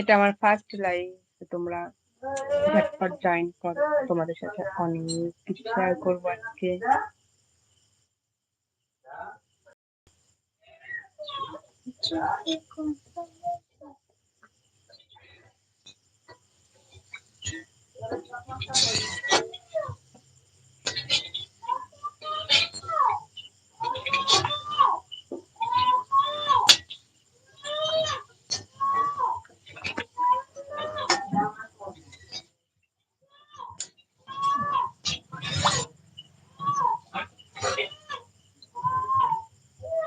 এটা আমার first live তোমরা ঝটপট জয়েন কর। তোমাদের সাথে অনেক কিছু শেয়ার করব আজকে।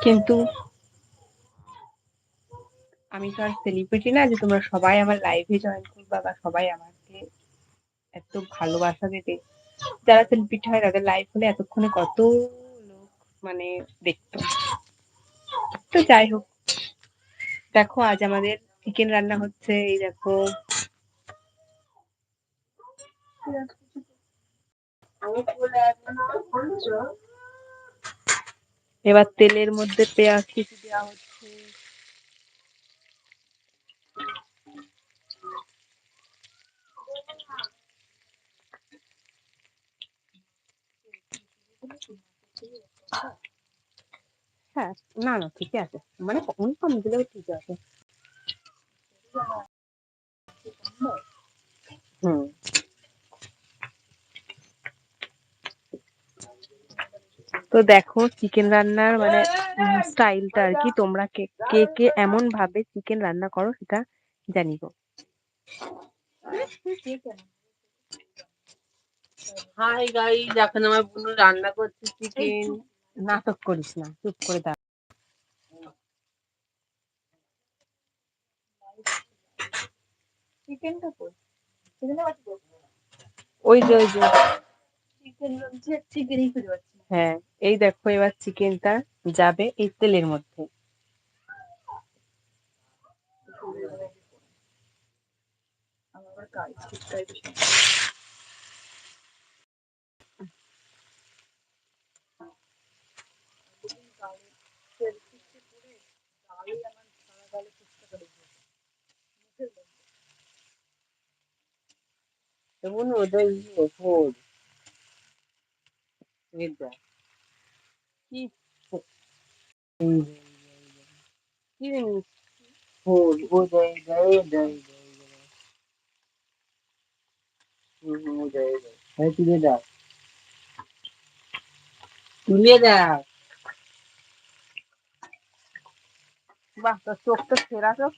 কিন্তু আমি তো আর সেলিব্রিটি না যে তোমরা সবাই আমার লাইভে জয়েন করবা বা সবাই আমাকে এত ভালোবাসা দেবে। যারা সেলিব্রিটি হয় তাদের লাইভ হলে এতক্ষণে কত লোক মানে দেখতো। তো যাই হোক দেখো আজ আমাদের চিকেন রান্না হচ্ছে এই দেখো। এবার তেলের মধ্যে পেঁয়াজ কিছু দেওয়া হচ্ছে। হ্যাঁ না না, ঠিকই আছে। মানে কখন কম দিলেও ঠিক আছে। হুম। তো দেখো চিকেন রান্নার মানে স্টাইলটা আর কি তোমরা কে কে কে এমন ভাবে চিকেন রান্না করো সেটা জানিও হাই গাইস এখন আমার বোন রান্না করছে চিকেন নাটক করিস না চুপ করে দাঁড়া। চিকেনটা কই? চিকেনটা ওই যে ওই যে। চিকেন চিকেনই খুঁজে পাচ্ছি। হ্যাঁ এই দেখো এবার চিকেনটা যাবে এই তেলের মধ্যে। তেমন ওদের ফোন তুলে দাও দাও বাহ তোর চোখ তো সেরা চোখ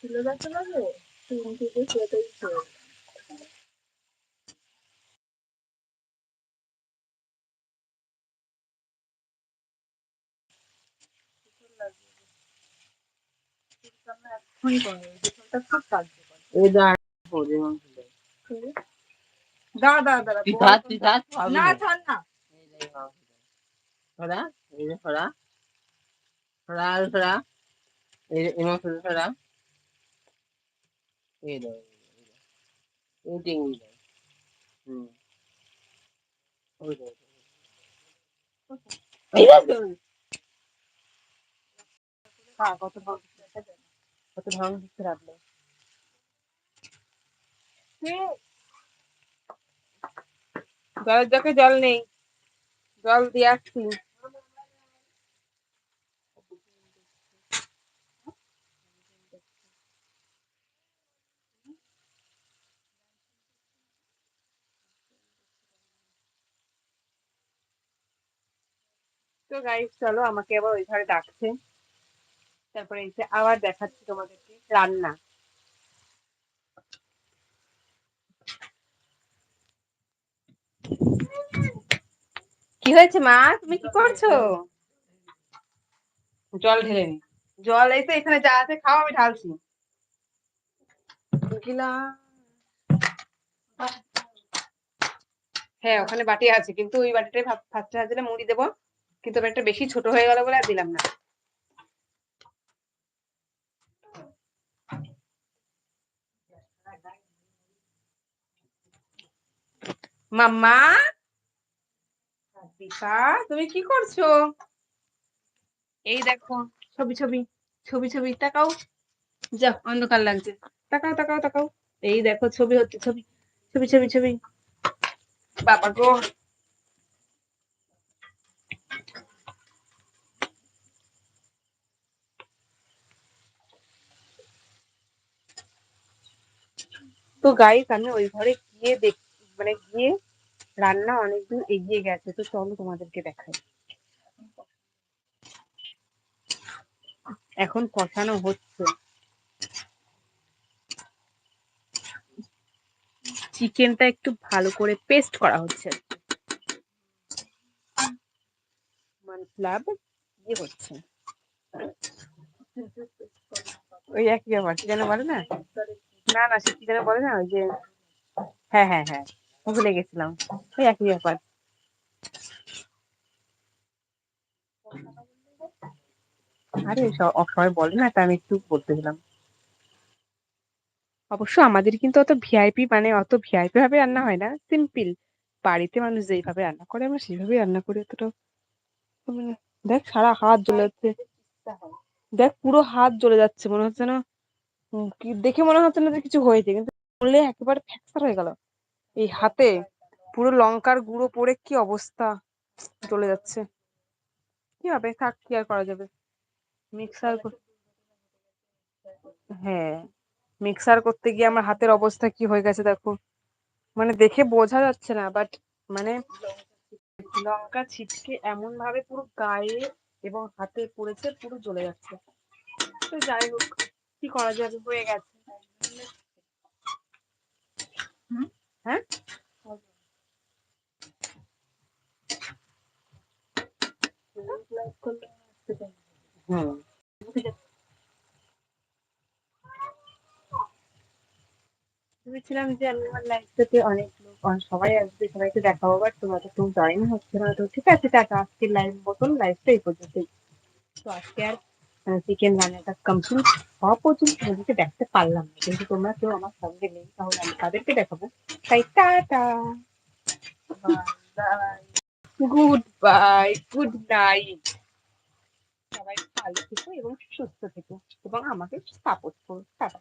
তুলে দেখতে পারবে তিন থেকে সেটাই ছিল এক্ষুনি করবে বিকেলটা খুব কার্যকর এই দাঁড় দাঁড়া দাঁড়া না। ছাড় না। সরা এই যে সরা সরা আর সরা এই যে এই মাংস এই দাও এই টিঙ্গি দাও হুম ওই দাও এই দাও হ্যাঁ কত ভালো কত ভালো দিচ্ছে রাখল জলের জগে জল নেই। জল দিয়ে আসছি। তো গাইস চলো আমাকে আবার ওই ঘরে ডাকছে। তারপরে এসে আবার দেখাচ্ছি তোমাদেরকে রান্না। কি হয়েছে মা? তুমি কি করছ? জল ঢেলে নি জল এসে এখানে যা আছে খাও আমি ঢালছি। হ্যাঁ ওখানে বাটি আছে কিন্তু ওই বাটিটাই ফার্স্টে হাজিরে মুড়ি দেবো। কিন্তু একটা বেশি ছোট হয়ে গেল বলে আর দিলাম না। মাম্মা? দীপা, তুমি কি করছ? এই দেখো, ছবি ছবি ছবি ছবি, তাকাও। যা অন্ধকার লাগছে। তাকাও তাকাও তাকাও। এই দেখো, ছবি হচ্ছে, ছবি ছবি ছবি ছবি। বাবা গো। তো গাইস আমি ওই ঘরে গিয়ে দেখ মানে গিয়ে রান্না অনেক দূর এগিয়ে গেছে, তো চলো তোমাদেরকে দেখাই। এখন কষানো হচ্ছে। চিকেনটা একটু ভালো করে পেস্ট করা হচ্ছে। মতলব ইয়ে হচ্ছে। ওই একই ব্যাপার যেন বলে না? না না, সে কি যেন বলে না, ওই যে হ্যাঁ হ্যাঁ হ্যাঁ ভুলে গেছিলাম। ওই একই ব্যাপার। আরে সবাই বলে না আমি একটু বলতে দিলাম। অবশ্য আমাদের কিন্তু অত ভিআইপি মানে অত ভিআইপি ভাবে রান্না হয় না, সিম্পল। বাড়িতে মানুষ যেইভাবে রান্না করে, আমরা সেইভাবেই রান্না করি অতটা। মানে দেখ, সারা হাত জ্বলে যাচ্ছে। দেখ, পুরো হাত জ্বলে যাচ্ছে, মনে হচ্ছে না দেখে মনে হচ্ছে না যে কিছু হয়েছে, কিন্তু বললে একেবারে ফ্যাকচার হয়ে গেল। এই হাতে পুরো লঙ্কার গুঁড়ো পড়ে কি অবস্থা? জ্বলে যাচ্ছে। কি হবে? থাক, কি আর করা যাবে? মিক্সার হ্যাঁ মিক্সার করতে গিয়ে আমার হাতের অবস্থা কি হয়ে গেছে দেখো। মানে দেখে বোঝা যাচ্ছে না বাট মানে লঙ্কা ছিটকে এমন ভাবে পুরো গায়ে এবং হাতে পড়েছে, পুরো জ্বলে যাচ্ছে। তো যাই হোক। কি করা যাবে হয়ে গেছে? হ্যাঁ? যে আমি আমার লাইফটাতে অনেক লোক সবাই আসবে, সবাইকে দেখাবো বাট তোমার তো কেউ জয়েন হচ্ছে না। তো ঠিক আছে, টাটা, আজকের লাইভ মতন লাইফটা এই পর্যন্তই। তো আজকে আর চিকেন রান্নাটা কমপ্লিট হওয়া পর্যন্ত তোমাদেরকে দেখতে পারলাম না। কিন্তু তোমরা কেউ আমার সঙ্গে নেই, তাহলে আমি তাদেরকে দেখাবো। তাই tata. Good bye good night সবাই ভালো থেকো এবং সুস্থ থেকো এবং আমাকে সাপোর্ট করো। টাটা।